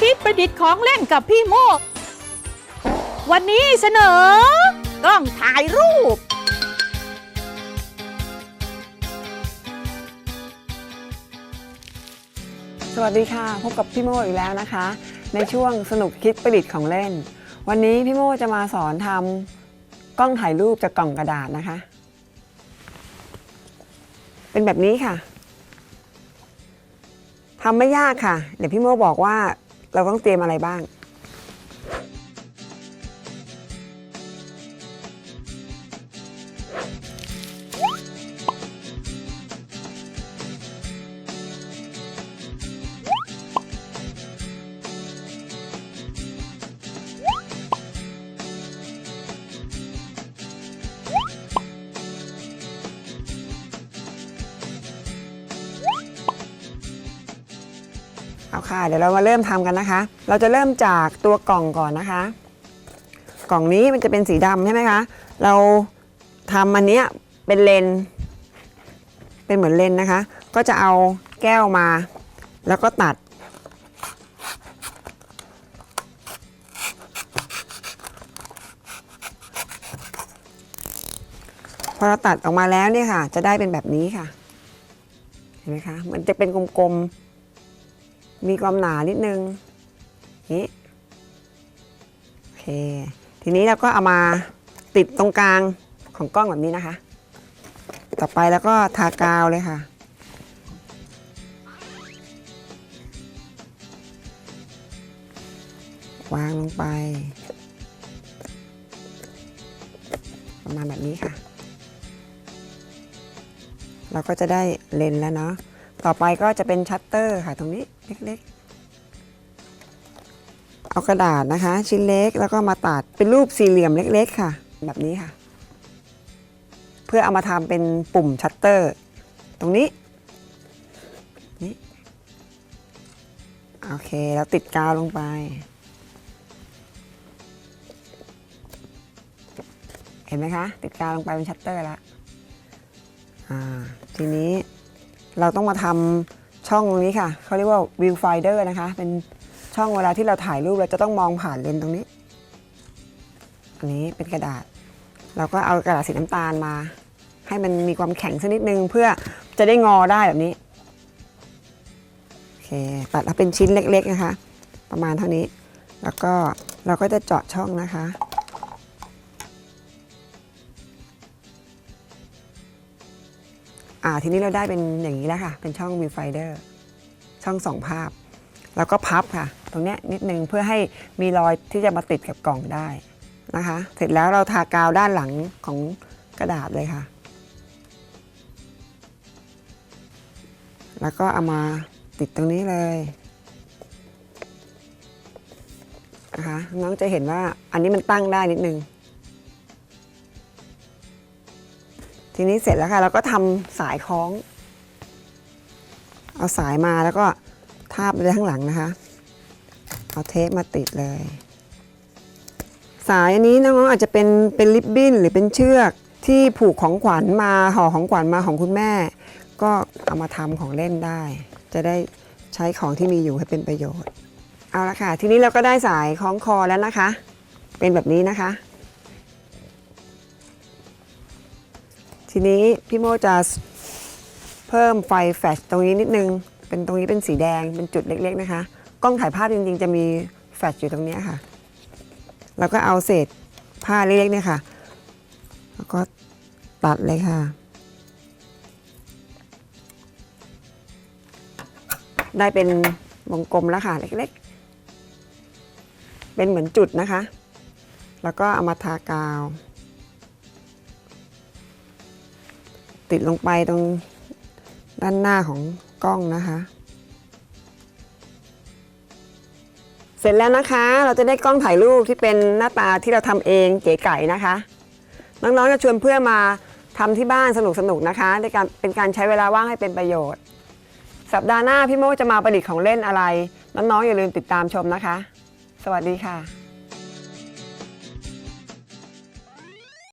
คิดประดิษฐ์ของเล่นกับพี่โมก วันนี้เสนอกล้องถ่ายรูป สวัสดีค่ะ พบกับพี่โมอีกแล้วนะคะ ในช่วงสนุกคิดประดิษฐ์ของเล่น วันนี้พี่โมจะมาสอนทำกล้องถ่ายรูปจากกล่องกระดาษนะคะ เป็นแบบนี้ค่ะทำไม่ยากค่ะ เดี๋ยวพี่โมบอกว่า เราต้องเตรียมอะไรบ้าง เอาค่ะ เดี๋ยวเรามาเริ่มทำกันนะคะ เราจะเริ่มจากตัวกล่องก่อนนะคะ กล่องนี้มันจะเป็นสีดำใช่ไหมคะ เราทำอันเนี้ยเป็นเลน เป็นเหมือนเลนนะคะ ก็จะเอาแก้วมา แล้วก็ตัด พอเราตัดออกมาแล้วเนี่ยค่ะ จะได้เป็นแบบนี้ค่ะ เห็นไหมคะ มันจะเป็นกลมๆ มีความหนานิดนึงนี้โอเค ทีนี้เราก็เอามาติดตรงกลางของกล้องแบบนี้นะคะ ต่อไปแล้วก็ทากาวเลยค่ะวางลงไป ประมาณแบบนี้ค่ะ เราก็จะได้เลนแล้วเนาะ ต่อไปก็จะเป็นชัตเตอร์ค่ะ ตรงนี้เล็กๆ เอากระดาษนะคะ ชิ้นเล็กแล้วก็มาตัดเป็นรูปสี่เหลี่ยมเล็ก ๆ ค่ะ แบบนี้ค่ะ เพื่อเอามาทำเป็นปุ่มชัตเตอร์ ตรงนี้นี่โอเคแล้วติดกาวลงไป เห็นไหมคะ ติดกาวลงไปเป็นชัตเตอร์แล้วอ่าทีนี้ เราต้องมาทำช่องตรงนี้ค่ะเขาเรียกว่า view finder นะคะ เป็นช่องเวลาที่เราถ่ายรูปเราจะต้องมองผ่านเลนส์ตรงนี้ อันนี้เป็นกระดาษ เราก็เอากระดาษสีน้ำตาลมา ให้มันมีความแข็งสักนิดนึงเพื่อจะได้งอได้แบบนี้โอเคตัดเอาเป็นชิ้นเล็กๆนะคะ ประมาณเท่านี้ แล้วก็เราก็จะเจาะช่องนะคะ อ่าทีนี้เราได้เป็นอย่างนี้แล้วค่ะ เป็นช่อง viewfinder ช่องสองภาพ แล้วก็พับค่ะ ตรงเนี้ยนิดนึงเพื่อให้มีรอยที่จะมาติดกับกล่องได้นะคะ เสร็จแล้วเราทากาวด้านหลังของกระดาษเลยค่ะ แล้วก็เอามาติดตรงนี้เลยนะคะน้องจะเห็นว่าอันนี้มันตั้งได้นิดนึง ทีนี้เสร็จแล้วค่ะเราก็ทำสายคล้อง เอาสายมาแล้วก็ทาบไปข้างหลังนะคะ เอาเทปมาติดเลย สายอันนี้น้องๆอาจจะเป็นเป็นริบบิ้นหรือเป็นเชือกที่ผูกของขวัญมาห่อของขวัญมาของคุณแม่ ก็เอามาทำของเล่นได้ จะได้ใช้ของที่มีอยู่ให้เป็นประโยชน์ เอาละค่ะ ทีนี้เราก็ได้สายคล้องคอแล้วนะคะ เป็นแบบนี้นะคะ ทีนี้พี่โมจะเพิ่มไฟแฟลชตรงนี้นิดนึง เป็นตรงนี้เป็นสีแดงเป็นจุดเล็กๆนะคะ กล้องถ่ายภาพจริงๆ จะมีแฟลชอยู่ตรงนี้ค่ะ แล้วก็เอาเศษผ้าเล็กๆเนี่ยค่ะ แล้วก็ตัดเลยค่ะ ได้เป็นวงกลมแล้วค่ะเล็กๆ เป็นเหมือนจุดนะคะ แล้วก็เอามาทากาว ติดลงไปตรงด้านหน้าของกล้องนะคะ เสร็จแล้วนะคะ เราจะได้กล้องถ่ายรูปที่เป็นหน้าตาที่เราทำเองเก๋ไก่นะคะ น้องๆจะชวนเพื่อนมาทำที่บ้านสนุกๆนะคะในการเป็นการใช้เวลาว่างให้เป็นประโยชน์ สัปดาห์หน้าพี่โมจะมาประดิษฐ์ของเล่นอะไร น้องๆอย่าลืมติดตามชมนะคะ สวัสดีค่ะ